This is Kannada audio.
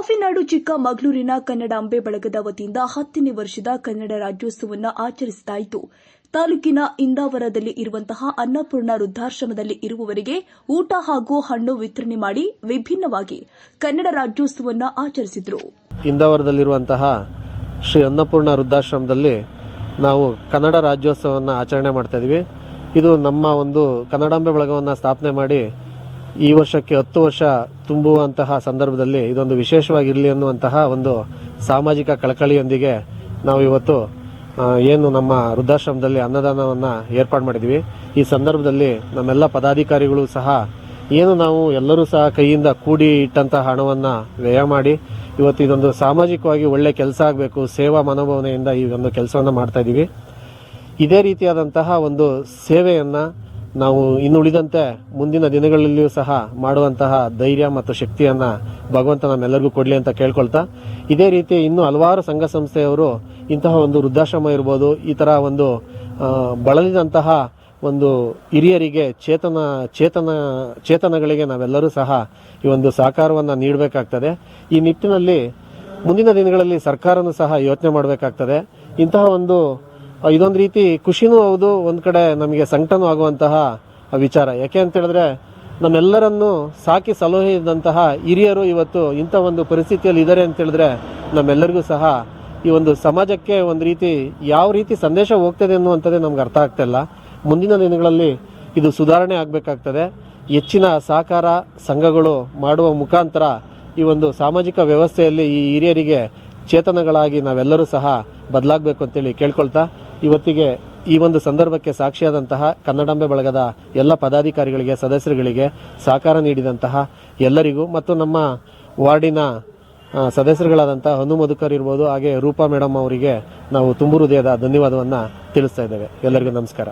ಕಾಫಿನಾಡು ಚಿಕ್ಕಮಗಳೂರಿನ ಕನ್ನಡಾಂಬೆ ಬಳಗದ ವತಿಯಿಂದ ಹತ್ತನೇ ವರ್ಷದ ಕನ್ನಡ ರಾಜ್ಯೋತ್ಸವವನ್ನು ಆಚರಿಸಲಾಯಿತು. ತಾಲೂಕಿನ ಇಂದಾವರದಲ್ಲಿ ಇರುವಂತಹ ಅನ್ನಪೂರ್ಣ ವೃದ್ಧಾಶ್ರಮದಲ್ಲಿ ಇರುವವರಿಗೆ ಊಟ ಹಾಗೂ ಹಣ್ಣು ವಿತರಣೆ ಮಾಡಿ ವಿಭಿನ್ನವಾಗಿ ಕನ್ನಡ ರಾಜ್ಯೋತ್ಸವವನ್ನು ಆಚರಿಸಿದರು. ಇಂದಾವರದಲ್ಲಿರುವಂತಹ ಶ್ರೀ ಅನ್ನಪೂರ್ಣ ವೃದ್ಧಾಶ್ರಮದಲ್ಲಿ ನಾವು ಕನ್ನಡ ರಾಜ್ಯೋತ್ಸವವನ್ನು ಆಚರಣೆ ಮಾಡ್ತಾ ಇದೀವಿ. ಇದು ನಮ್ಮ ಒಂದು ಕನ್ನಡಾಂಬೆ ಬಳಗವನ್ನು ಸ್ಥಾಪನೆ ಮಾಡಿ ಈ ವರ್ಷಕ್ಕೆ ಹತ್ತು ವರ್ಷ ತುಂಬುವಂತಹ ಸಂದರ್ಭದಲ್ಲಿ ಇದೊಂದು ವಿಶೇಷವಾಗಿರಲಿ ಅನ್ನುವಂತಹ ಒಂದು ಸಾಮಾಜಿಕ ಕಳಕಳಿಯೊಂದಿಗೆ ನಾವು ಇವತ್ತು ಏನು ನಮ್ಮ ವೃದ್ಧಾಶ್ರಮದಲ್ಲಿ ಅನ್ನದಾನವನ್ನು ಏರ್ಪಾಡು ಮಾಡಿದ್ವಿ. ಈ ಸಂದರ್ಭದಲ್ಲಿ ನಮ್ಮೆಲ್ಲ ಪದಾಧಿಕಾರಿಗಳು ಸಹ ಏನು ನಾವು ಎಲ್ಲರೂ ಸಹ ಕೈಯಿಂದ ಕೂಡಿ ಇಟ್ಟಂತಹ ಹಣವನ್ನು ವ್ಯಯ ಮಾಡಿ ಇವತ್ತು ಇದೊಂದು ಸಾಮಾಜಿಕವಾಗಿ ಒಳ್ಳೆ ಕೆಲಸ ಆಗಬೇಕು, ಸೇವಾ ಮನೋಭಾವನೆಯಿಂದ ಈ ಒಂದು ಕೆಲಸವನ್ನು ಮಾಡ್ತಾ ಇದ್ದೀವಿ ಇದೇ ರೀತಿಯಾದಂತಹ ಒಂದು ಸೇವೆಯನ್ನು ನಾವು ಇನ್ನುಳಿದಂತೆ ಮುಂದಿನ ದಿನಗಳಲ್ಲಿಯೂ ಸಹ ಮಾಡುವಂತಹ ಧೈರ್ಯ ಮತ್ತು ಶಕ್ತಿಯನ್ನು ಭಗವಂತ ನಮ್ಮೆಲ್ಲರಿಗೂ ಕೊಡಲಿ ಅಂತ ಕೇಳ್ಕೊಳ್ತಾ, ಇದೇ ರೀತಿ ಇನ್ನೂ ಹಲವಾರು ಸಂಘ ಸಂಸ್ಥೆಯವರು ಇಂತಹ ಒಂದು ವೃದ್ಧಾಶ್ರಮ ಇರ್ಬೋದು, ಈ ಥರ ಒಂದು ಬಳಲಿದಂತಹ ಒಂದು ಹಿರಿಯರಿಗೆ ಚೇತನ ಚೇತನ, ಚೇತನಗಳಿಗೆ ನಾವೆಲ್ಲರೂ ಸಹ ಈ ಒಂದು ಸಹಕಾರವನ್ನು ನೀಡಬೇಕಾಗ್ತದೆ. ಈ ನಿಟ್ಟಿನಲ್ಲಿ ಮುಂದಿನ ದಿನಗಳಲ್ಲಿ ಸರ್ಕಾರನೂ ಸಹ ಯೋಚನೆ ಮಾಡಬೇಕಾಗ್ತದೆ. ಇಂತಹ ಒಂದು ಇದೊಂದು ರೀತಿ ಖುಷಿನೂ ಹೌದು, ಒಂದು ಕಡೆ ನಮಗೆ ಸಂಕಟನೂ ಆಗುವಂತಹ ವಿಚಾರ. ಯಾಕೆ ಅಂತ ಹೇಳಿದ್ರೆ, ನಮ್ಮೆಲ್ಲರನ್ನು ಸಾಕಿ ಸಲಹಿದಂತಹ ಹಿರಿಯರು ಇವತ್ತು ಇಂಥ ಒಂದು ಪರಿಸ್ಥಿತಿಯಲ್ಲಿ ಇದ್ದಾರೆ ಅಂತ ಹೇಳಿದ್ರೆ, ನಮ್ಮೆಲ್ಲರಿಗೂ ಸಹ ಈ ಒಂದು ಸಮಾಜಕ್ಕೆ ಒಂದು ರೀತಿ ಯಾವ ರೀತಿ ಸಂದೇಶ ಹೋಗ್ತದೆ ಅನ್ನುವಂಥದ್ದೇ ನಮ್ಗೆ ಅರ್ಥ ಆಗ್ತಾ ಇಲ್ಲ. ಮುಂದಿನ ದಿನಗಳಲ್ಲಿ ಇದು ಸುಧಾರಣೆ ಆಗಬೇಕಾಗ್ತದೆ. ಹೆಚ್ಚಿನ ಸಹಕಾರ ಸಂಘಗಳು ಮಾಡುವ ಮುಖಾಂತರ ಈ ಒಂದು ಸಾಮಾಜಿಕ ವ್ಯವಸ್ಥೆಯಲ್ಲಿ ಈ ಹಿರಿಯರಿಗೆ ಚೇತನಗಳಾಗಿ ನಾವೆಲ್ಲರೂ ಸಹ ಬದಲಾಗಬೇಕು ಅಂತೇಳಿ ಕೇಳ್ಕೊಳ್ತಾ ಇವತ್ತಿಗೆ ಈ ಒಂದು ಸಂದರ್ಭಕ್ಕೆ ಸಾಕ್ಷಿಯಾದಂತಹ ಕನ್ನಡಾಂಬೆ ಬಳಗದ ಎಲ್ಲ ಪದಾಧಿಕಾರಿಗಳಿಗೆ, ಸದಸ್ಯರುಗಳಿಗೆ ಸಹಕಾರ ನೀಡಿದಂತಹ ಎಲ್ಲರಿಗೂ ಮತ್ತು ನಮ್ಮ ವಾರ್ಡಿನ ಸದಸ್ಯರುಗಳಾದಂಥ ಹನು ಮಧುಕರ್ ಇರ್ಬೋದು, ಹಾಗೆ ರೂಪಾ ಮೇಡಮ್ ಅವರಿಗೆ ನಾವು ತುಂಬು ಹೃದಯದ ಧನ್ಯವಾದವನ್ನು ತಿಳಿಸ್ತಾ ಇದ್ದೇವೆ. ಎಲ್ಲರಿಗೂ ನಮಸ್ಕಾರ.